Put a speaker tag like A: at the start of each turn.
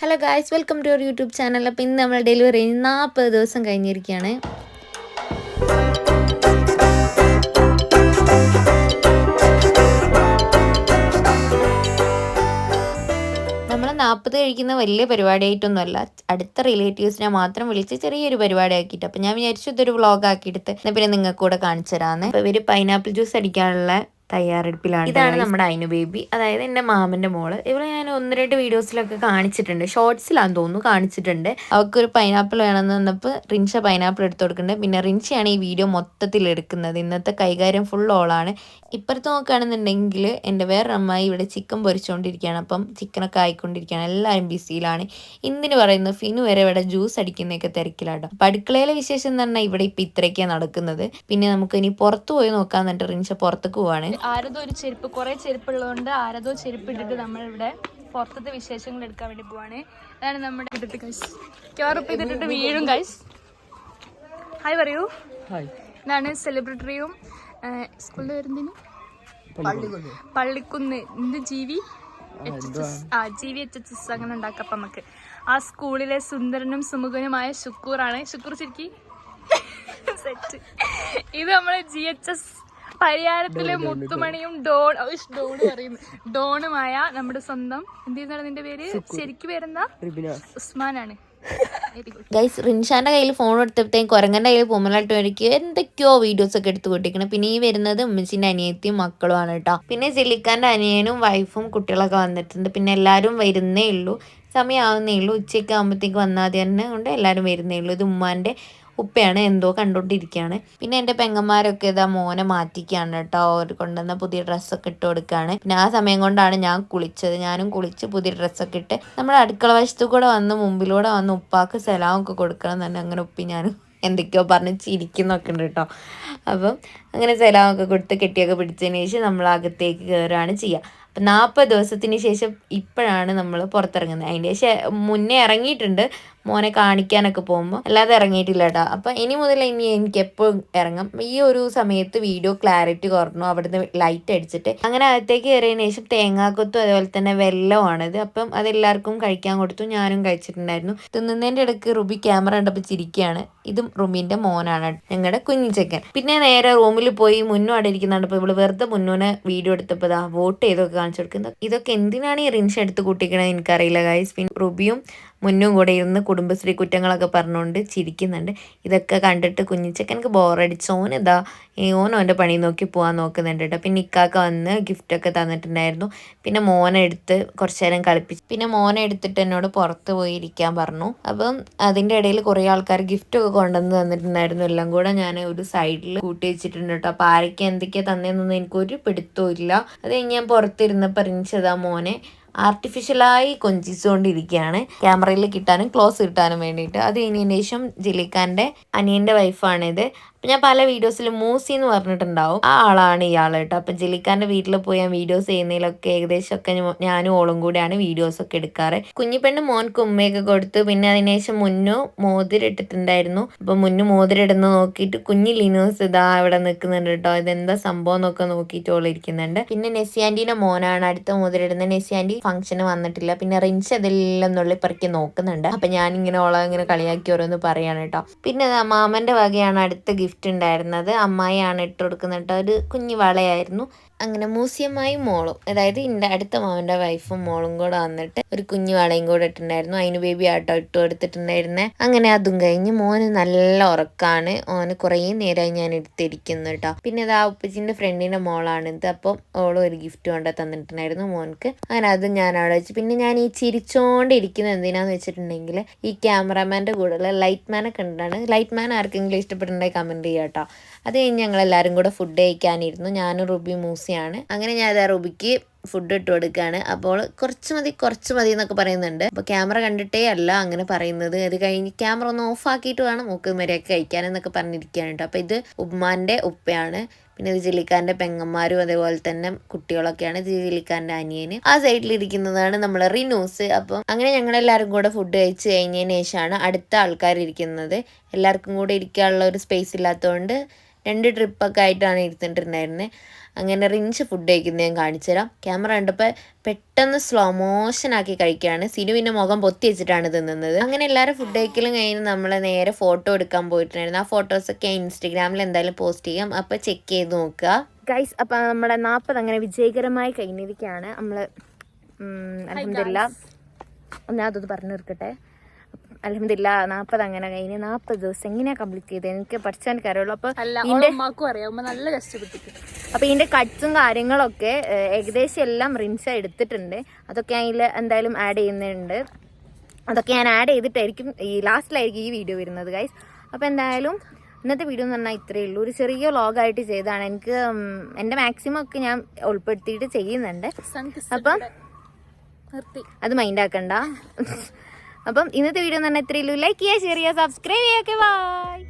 A: Hello guys welcome to our YouTube channel അപ്പോൾ ഇന്ന് നമ്മൾ ഡെലിവറി നാൽപ്പത് ദിവസം കഴിഞ്ഞിരിക്കുകയാണ്. നമ്മൾ നാൽപ്പത് കഴിക്കുന്ന വലിയ പരിപാടിയായിട്ടൊന്നുമല്ല. അടുത്ത റിലേറ്റീവ്സിനെ മാത്രം വിളിച്ച് ചെറിയൊരു പരിപാടി ആക്കിയിട്ട് അപ്പം ഞാൻ വിചാരിച്ചു ഇതൊരു വ്ളോഗ് ആക്കിയിട്ട് എന്നാൽ പിന്നെ നിങ്ങൾക്ക് കൂടെ കാണിച്ചു തരാമെന്ന് അപ്പോൾ ഇവർ പൈനാപ്പിൾ ജ്യൂസ് അടിക്കാനുള്ള തയ്യാറെടുപ്പിലാണ് ഇതാണ് നമ്മുടെ അയിനു ബേബി അതായത് എന്റെ മാമന്റെ മോൾ. ഇവിടെ ഞാൻ ഒന്ന് രണ്ട് വീഡിയോസിലൊക്കെ കാണിച്ചിട്ടുണ്ട്. ഷോർട്സിലാന്ന് തോന്നുന്നു കാണിച്ചിട്ടുണ്ട്. അവൾക്കൊരു പൈനാപ്പിൾ വേണമെന്ന് വന്നപ്പോൾ റിൻഷ പൈനാപ്പിൾ എടുത്തു കൊടുക്കുന്നുണ്ട്. പിന്നെ റിൻഷയാണ് ഈ വീഡിയോ മൊത്തത്തിൽ എടുക്കുന്നത്. ഇന്നത്തെ കൈകാര്യം ഫുൾ ഓളാണ് ഇപ്പുറത്ത് നോക്കുകയാണെന്നുണ്ടെങ്കിൽ എന്റെ വേറെ അമ്മായി ഇവിടെ ചിക്കൻ പൊരിച്ചുകൊണ്ടിരിക്കുകയാണ് അപ്പം ചിക്കനൊക്കെ ആയിക്കൊണ്ടിരിക്കുകയാണ്. എല്ലാവരും ബിസിയിലാണ് ഇന്നിന് പറയുന്നു ഫിനു വരെ ഇവിടെ ജ്യൂസ് അടിക്കുന്നതൊക്കെ തിരക്കിലാട്ടോ. അപ്പം അടുക്കളയിലെ വിശേഷം എന്ന് പറഞ്ഞാൽ ഇവിടെ ഇപ്പം ഇത്രയൊക്കെയാണ് നടക്കുന്നത്. പിന്നെ നമുക്ക് ഇനി പുറത്ത് പോയി നോക്കാൻ റിൻഷ പുറത്തേക്ക് പോവാണ്.
B: ആരതോ ഒരു ചെരുപ്പ് കുറെ ചെരുപ്പുള്ളതുകൊണ്ട് ആരതോ ചെരുപ്പ് ഇട്ടിട്ട് നമ്മൾ ഇവിടെ പുറത്തത്തെ വിശേഷങ്ങൾ എടുക്കാൻ വേണ്ടി പോവാണ്. അതാണ് നമ്മുടെ ഇട്ടിട്ട് ക്യാറപ്പ് ഇതിട്ടിട്ട് വീഴും ഗൈസ് ഹായ് പറയൂ. ഇതാണ് സെലിബ്രിറ്ററിയും സ്കൂളിൽ വരുന്നതിന് പള്ളിക്കുന്ന്. എന്ത് ജീവി? ആ ജീവി എച്ച് എച്ച് എസ് അങ്ങനെ ഉണ്ടാക്കപ്പം നമുക്ക്. ആ സ്കൂളിലെ സുന്ദരനും സുമുഖനുമായ ശുക്കൂറാണ്. ശുക്കൂർ ശരിക്കും? സെറ്റ് ഇത് നമ്മളെ ജി എച്ച് എസ് പരിയാരത്തിലെ മുത്തുമണിയും ഡോൺ ഡോൺ ഡോണ് പറയുന്നു ഡോണുമായ നമ്മുടെ സ്വന്തം എന്താണ് നിന്റെ പേര്? ശരിക്കും പേരെന്താ? ഉസ്മാനാണ്.
A: ഗൈസ് റിൻഷാന്റെ കയ്യിൽ ഫോൺ എടുത്തപ്പോഴത്തേക്കും കുരങ്ങന്റെ കയ്യിൽ പൂമലായിട്ട് എനിക്ക് എന്തൊക്കെയോ വീഡിയോസ് ഒക്കെ എടുത്തു കൂട്ടിക്കണം പിന്നെ ഈ വരുന്നത് ഉമ്മച്ചിന്റെ അനിയത്തിയും മക്കളുമാണ് കേട്ടോ. പിന്നെ ജെല്ലിക്കാന്റെ അനിയനും വൈഫും കുട്ടികളൊക്കെ വന്നിട്ടുണ്ട്. പിന്നെ എല്ലാവരും വരുന്നേ ഉള്ളൂ. സമയമാവുന്നേ ഉള്ളൂ. ഉച്ചയ്ക്ക് ആകുമ്പോഴത്തേക്ക് വന്നാൽ മതി. തന്നെ കൊണ്ട് എല്ലാവരും വരുന്നേ ഉള്ളൂ. ഇത് ഉമ്മാന്റെ ഉപ്പയാണ് എന്തോ കണ്ടുകൊണ്ടിരിക്കുകയാണ് പിന്നെ എന്റെ പെങ്ങന്മാരൊക്കെ ഇതാ മോനെ മാറ്റിക്കുകയാണ് കേട്ടോ. അവർ കൊണ്ടുവന്ന പുതിയ ഡ്രസ്സൊക്കെ ഇട്ട് കൊടുക്കുകയാണ് പിന്നെ ആ സമയം കൊണ്ടാണ് ഞാൻ കുളിച്ചത്. ഞാനും കുളിച്ച് പുതിയ ഡ്രസ്സൊക്കെ ഇട്ട് നമ്മുടെ അടുക്കള വശത്തു കൂടെ വന്ന് മുമ്പിലൂടെ വന്ന് ഉപ്പാക്ക് സലാമൊക്കെ കൊടുക്കണം തന്നെ അങ്ങനെ ഉപ്പി ഞാനും എന്തൊക്കെയോ പറഞ്ഞ് ചിരിക്കുന്നൊക്കെ ഉണ്ട് കേട്ടോ. അപ്പം അങ്ങനെ സലാമൊക്കെ കൊടുത്ത് കെട്ടിയൊക്കെ പിടിച്ചതിന് ശേഷം നമ്മൾ അകത്തേക്ക് കയറുകയാണ് ചെയ്യുക. അപ്പം നാൽപ്പത് ദിവസത്തിന് ശേഷം ഇപ്പോഴാണ് നമ്മൾ പുറത്തിറങ്ങുന്നത്. അതിന്റെ ശേഷം മുന്നേ ഇറങ്ങിയിട്ടുണ്ട്. മോനെ കാണിക്കാനൊക്കെ പോകുമ്പോൾ അല്ലാതെ ഇറങ്ങിയിട്ടില്ല കേട്ടോ അപ്പം ഇനി മുതൽ ഇനി എനിക്ക് എപ്പോഴും ഇറങ്ങും. ഈ ഒരു സമയത്ത് വീഡിയോ ക്ലാരിറ്റി കുറഞ്ഞു. അവിടുന്ന് ലൈറ്റ് അടിച്ചിട്ട്. അങ്ങനെ അകത്തേക്ക് കയറിയതിന് ശേഷം തേങ്ങാക്കൊത്തും അതുപോലെ തന്നെ വെല്ലമാണിത് അപ്പം അതെല്ലാവർക്കും കഴിക്കാൻ കൊടുത്തു. ഞാനും കഴിച്ചിട്ടുണ്ടായിരുന്നു. തിന്നുന്നതിന്റെ ഇടയ്ക്ക് റുബി ക്യാമറ കണ്ടപ്പോൾ ചിരിക്കുകയാണ്. ഇതും റുബിന്റെ മോനാണ് ഞങ്ങളുടെ കുഞ്ഞിച്ചക്കൻ. പിന്നെ നേരെ റൂമിൽ പോയി മുന്നും അവിടെ ഇരിക്കുന്നുണ്ട്. ഇപ്പോൾ ഇവൾ വെറുതെ മുന്നൂനെ വീഡിയോ എടുത്തപ്പോൾ വോട്ട് ചെയ്തൊക്കെ കാണിച്ചു കൊടുക്കുന്നത് ഇതൊക്കെ എന്തിനാണ് ഈ റിൻഷ് എടുത്ത് കൂട്ടിക്കണത് എനിക്കറിയില്ല ഗൈസ് പിന്നെ റുബിയും മുന്നും കൂടെ ഇരുന്ന് കുടുംബശ്രീ കുറ്റങ്ങളൊക്കെ പറഞ്ഞുകൊണ്ട് ചിരിക്കുന്നുണ്ട്. ഇതൊക്കെ കണ്ടിട്ട് കുഞ്ഞിച്ചക്കനക്ക് ബോറടിച്ച് ഓൻ ഇതാ ഓൻ പണി നോക്കി പോകാൻ നോക്കുന്നുണ്ട് കേട്ടോ. പിന്നെ ഇക്കാക്ക വന്ന് ഗിഫ്റ്റൊക്കെ തന്നിട്ടുണ്ടായിരുന്നു. പിന്നെ മോനെ എടുത്ത് കുറച്ച് നേരം കളിപ്പിച്ചു പിന്നെ മോനെ എടുത്തിട്ട് എന്നോട് പുറത്ത് പോയി ഇരിക്കാൻ പറഞ്ഞു. അപ്പം അതിന്റെ ഇടയിൽ കുറേ ആൾക്കാർ ഗിഫ്റ്റൊക്കെ കൊണ്ടുവന്ന് തന്നിട്ടുണ്ടായിരുന്നു. എല്ലാം കൂടെ ഞാൻ ഒരു സൈഡിൽ കൂട്ടി വെച്ചിട്ടുണ്ട് കേട്ടോ. അപ്പോൾ ആരൊക്കെ എന്തൊക്കെയാണ് തന്നതെന്നൊന്നും എനിക്കൊരു പിടുത്തവും ഇല്ല. അത് ഞാൻ പുറത്തിരുന്നപ്പോൾ റിൻഷതാ മോനെ ആർട്ടിഫിഷ്യലായി കൊഞ്ചിച്ചുകൊണ്ടിരിക്കുകയാണ്. ക്യാമറയിൽ കിട്ടാനും ക്ലോസ് കിട്ടാനും വേണ്ടിയിട്ട്. അത് കഴിഞ്ഞതിന് ശേഷം ജിലിക്കാന്റെ അനിയന്റെ വൈഫാണിത് ഞാൻ പല വീഡിയോസിൽ മൂസി എന്ന് പറഞ്ഞിട്ടുണ്ടാവും. ആ ആളാണ് ഇയാൾ കേട്ടോ. അപ്പം ജിലിക്കാന്റെ വീട്ടിൽ പോയി ഞാൻ വീഡിയോസ് ചെയ്യുന്നതിലൊക്കെ ഏകദേശം ഒക്കെ ഞാനും ഓളും കൂടെയാണ് വീഡിയോസ് ഒക്കെ എടുക്കാറ്. കുഞ്ഞിപ്പെണ്ണ് മോൻക്ക് ഉമ്മയൊക്കെ കൊടുത്തു. പിന്നെ അതിനുശേഷം മുന്നു മോതിരിട്ടിട്ടുണ്ടായിരുന്നു. അപ്പം മുന്നു മോതിരിടുന്ന നോക്കിയിട്ട് കുഞ്ഞി ലിനോസ് ഇതാ ഇവിടെ നിൽക്കുന്നുണ്ട് കേട്ടോ. ഇതെന്താ സംഭവം എന്നൊക്കെ നോക്കിയിട്ട് ഓൾ ഇരിക്കുന്നുണ്ട്. പിന്നെ നെസിയാന്റീന്റെ മോനാണ് അടുത്ത മോതിരിടുന്ന നെസിയാന്റി ഫംഗ്ഷന് വന്നിട്ടില്ല. പിന്നെ റിൻസ് അതെല്ലാം നുള്ളിപ്പറക്കി നോക്കുന്നുണ്ട്. അപ്പം ഞാനിങ്ങനെ ഓളെ ഇങ്ങനെ കളിയാക്കി ഓരോന്ന് പറയാണ് കേട്ടോ. പിന്നെ മാമന്റെ വകയാണ് അടുത്ത ഉണ്ടായിരുന്നത് അമ്മായിയാണ് ഇട്ട് കൊടുക്കുന്നത് കേട്ടോ. ഒരു കുഞ്ഞു വളയായിരുന്നു. അങ്ങനെ മൂസിയമായി മോളും അതായത് എന്റെ അടുത്ത മാമന്റെ വൈഫും മോളും കൂടെ വന്നിട്ട് ഒരു കുഞ്ഞു വളയും കൂടെ ഇട്ടുണ്ടായിരുന്നു അതിന് ബേബി ആട്ടോ ഇട്ട് കൊടുത്തിട്ടുണ്ടായിരുന്നേ. അങ്ങനെ അതും കഴിഞ്ഞ് മോന് നല്ല ഉറക്കാണ്. ഓന് കുറേ നേരമായി ഞാൻ എടുത്തിരിക്കുന്നു കേട്ടോ. പിന്നെ ഇതാ ഉപ്പച്ചിന്റെ ഫ്രണ്ടിന്റെ മോളാണിത് അപ്പം ഓളും ഒരു ഗിഫ്റ്റ് കൊണ്ട് തന്നിട്ടുണ്ടായിരുന്നു മോൻക്ക്. അങ്ങനെ അതും ഞാൻ അവിടെ വെച്ച്. പിന്നെ ഞാൻ ഈ ചിരിച്ചോണ്ട് ഇരിക്കുന്നത് എന്തിനാന്ന് വെച്ചിട്ടുണ്ടെങ്കിൽ ഈ ക്യാമറാമാന്റെ കൂടെ ലൈറ്റ് മാനൊക്കെ ഉണ്ടാണ് ലൈറ്റ് മാൻ ആർക്കെങ്കിലും ഇഷ്ടപ്പെട്ടിട്ടുണ്ടെങ്കിൽ കമന്റ് ചെയ്യാം കേട്ടോ അത് കഴിഞ്ഞ് ഞങ്ങൾ എല്ലാവരും കൂടെ ഫുഡ് കഴിക്കാനിരുന്നു. ഞാനും റുബി മൂസിയാണ്. അങ്ങനെ ഞാൻ അതാ റുബിക്ക് ഫുഡ് ഇട്ട് കൊടുക്കുകയാണ് അപ്പോൾ കുറച്ച് മതി കുറച്ച് മതി എന്നൊക്കെ പറയുന്നുണ്ട്. അപ്പോൾ ക്യാമറ കണ്ടിട്ടേ അല്ല അങ്ങനെ പറയുന്നത്. അത് കഴിഞ്ഞ് ക്യാമറ ഒന്ന് ഓഫ് ആക്കിയിട്ട് വേണം മൂക്ക് മര്യാദയ്ക്ക് കഴിക്കാൻ എന്നൊക്കെ പറഞ്ഞിരിക്കുകയാണ് കേട്ടോ അപ്പോൾ ഇത് ഉമ്മാന്റെ ഉപ്പയാണ്. പിന്നെ വിജിലിക്കാന്റെ പെങ്ങന്മാരും അതേപോലെ തന്നെ കുട്ടികളൊക്കെയാണ് വിജിലിക്കാന്റെ അനിയന്. ആ സൈഡിൽ ഇരിക്കുന്നതാണ് നമ്മളെ റിനൂസ്. അപ്പം അങ്ങനെ ഞങ്ങളെല്ലാവരും കൂടെ ഫുഡ് കഴിച്ച് കഴിഞ്ഞതിന് ശേഷമാണ് അടുത്ത ആൾക്കാർ ഇരിക്കുന്നത് എല്ലാവർക്കും കൂടെ ഇരിക്കാനുള്ള ഒരു സ്പേസ് ഇല്ലാത്തതുകൊണ്ട് രണ്ട് ട്രിപ്പൊക്കെ ആയിട്ടാണ് ഇരുത്തിട്ടുണ്ടായിരുന്നത് അങ്ങനെ റിഞ്ച് ഫുഡ് കഴിക്കുന്നത് ഞാൻ കാണിച്ചു തരാം ക്യാമറ കണ്ടപ്പോൾ പെട്ടെന്ന് സ്ലോ മോഷൻ ആക്കി കഴിക്കുകയാണ്. സിനുവിന്റെ മുഖം പൊത്തി വെച്ചിട്ടാണ് തിന്നുന്നത്. അങ്ങനെ എല്ലാവരും ഫുഡ് കഴിക്കലും കഴിഞ്ഞ് നമ്മൾ നേരെ ഫോട്ടോ എടുക്കാൻ പോയിട്ടുണ്ടായിരുന്നു. ആ ഫോട്ടോസൊക്കെ ഇൻസ്റ്റഗ്രാമിൽ എന്തായാലും പോസ്റ്റ് ചെയ്യാം. അപ്പോൾ ചെക്ക് ചെയ്ത് നോക്കുക.
C: ഗൈസ് അപ്പം നമ്മുടെ നാൽപ്പത് അങ്ങനെ വിജയകരമായി കഴിഞ്ഞിരിക്കുകയാണ്. നമ്മൾ അലഹമില്ല ഞാൻ അതൊന്ന് പറഞ്ഞു തീർക്കട്ടെ അലഹമില്ല നാൽപ്പത് അങ്ങനെ കഴിഞ്ഞ് നാൽപ്പത് ദിവസം എങ്ങനെയാ കംപ്ലീറ്റ് ചെയ്തത് എനിക്ക് പഠിച്ചാൽ അറിയുള്ളൂ
B: അപ്പൊ നല്ല കഷ്ടപ്പെട്ടിട്ട്
C: അപ്പോൾ ഇതിന്റെ കട്ട്സും കാര്യങ്ങളൊക്കെ ഏകദേശം എല്ലാം റിൻസ് എടുത്തിട്ടുണ്ട്. അതൊക്കെ അതിൽ എന്തായാലും ആഡ് ചെയ്യുന്നുണ്ട്. അതൊക്കെ ഞാൻ ആഡ് ചെയ്തിട്ടായിരിക്കും ഈ ലാസ്റ്റിലായിരിക്കും ഈ വീഡിയോ വരുന്നത് ഗൈസ് അപ്പോൾ എന്തായാലും ഇന്നത്തെ വീഡിയോ എന്ന് പറഞ്ഞാൽ ഇത്രയേ ഉള്ളൂ. ഒരു ചെറിയ വ്ളോഗായിട്ട് ചെയ്തതാണ്. എനിക്ക് എന്റെ എന്റെ മാക്സിമം ഒക്കെ ഞാൻ ഉൾപ്പെടുത്തിയിട്ട് ചെയ്യുന്നുണ്ട്. അപ്പം അത് മൈൻഡ് ആക്കണ്ട. അപ്പം ഇന്നത്തെ വീഡിയോ എന്ന് പറഞ്ഞാൽ ഇത്രയേ ലൈക്ക് ചെയ്യുക ഷെയർ ചെയ്യുക സബ്സ്ക്രൈബ് ചെയ്യുക. ബൈ